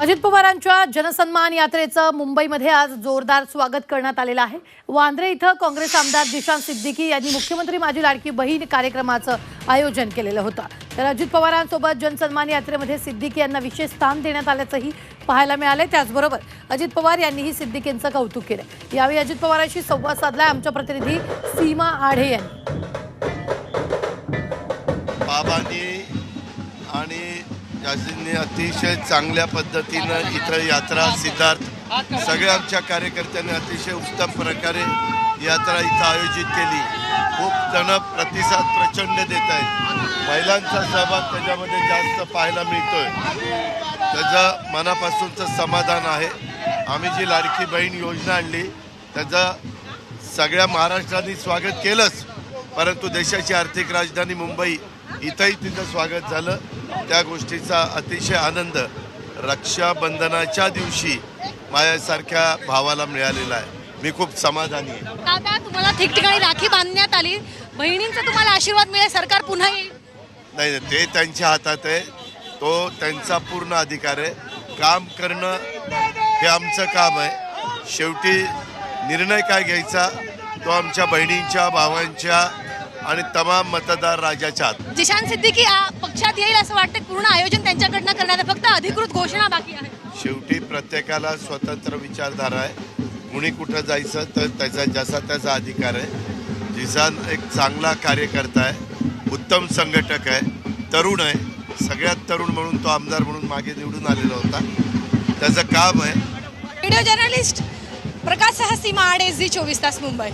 अजित पवारांच्या जनसन्मान यात्रेचं मुंबईमध्ये आज जोरदार स्वागत करण्यात आलेलं आहे. वांद्रे इथं काँग्रेस आमदार दिशांत सिद्दीकी यांनी मुख्यमंत्री माझी लाडकी बहीण कार्यक्रमाचं आयोजन केलेलं होतं. तर अजित पवारांसोबत जनसन्मान यात्रेमध्ये सिद्दीकी यांना विशेष स्थान देण्यात आल्याचंही पाहायला मिळालंय. त्याचबरोबर अजित पवार यांनीही सिद्दीकींचं कौतुक केलं यावेळी अजित पवारांशी संवाद साधला आमच्या प्रतिनिधी सीमा आढे यांनी. बाबांनी जाजींनी अतिशय चांगल्या पद्धतीनं इथं यात्रा सिद्धार्थ सगळ्या आमच्या कार्यकर्त्यांनी अतिशय उत्तम प्रकारे यात्रा इथं आयोजित केली. खूप जण प्रतिसाद प्रचंड देत आहेत. महिलांचा सहभाग त्याच्यामध्ये जास्त पाहायला मिळतोय. त्याचं मनापासूनचं समाधान आहे. आम्ही जी लाडकी बहीण योजना आणली त्याचं सगळ्या महाराष्ट्राने स्वागत केलंच परंतु देशाची आर्थिक राजधानी मुंबई इथंही तिचं स्वागत झालं. त्या गोष्टीचा अतिशय आनंद रक्षाबंधनाच्या दिवशी माझ्यासारख्या भावाला मिळालेला आहे. मी खूप समाधानी आहे. दादा तुम्हाला ठिकठिकाणी राखी बांधण्यात आली. बहिणींचा तुम्हाला आशीर्वाद मिळेल. सरकार पुन्हा येईल. नाही नाही, ते त्यांच्या हातात आहे. तो त्यांचा पूर्ण अधिकार आहे. काम करणं हे आमचं काम आहे. शेवटी निर्णय काय घ्यायचा? तो आमच्या बहिणींच्या भावांच्या आणि तमाम मतदार राजाच्या हात जिशान सिद्दीकी आ, पक्षात येईल असं वाटतं पूर्ण आयोजन त्यांच्याकडनं करण्यात आहे. फक्त अधिकृत घोषणा बाकी आहे. शेवटी प्रत्येकाला स्वतंत्र विचारधारा आहे. कुणी कुठं जायचं तर त्याचा जसा त्याचा अधिकार आहे. जिसान एक चांगला कार्यकर्ता आहे. उत्तम संघटक आहे. तरुण आहे. सगळ्यात तरुण म्हणून तो आमदार म्हणून मागे निवडून आलेला होता. त्याचं काम आहे. व्हिडिओ जर्नलिस्ट प्रकाश सह सीमा आडे झी चोवीस तास मुंबई.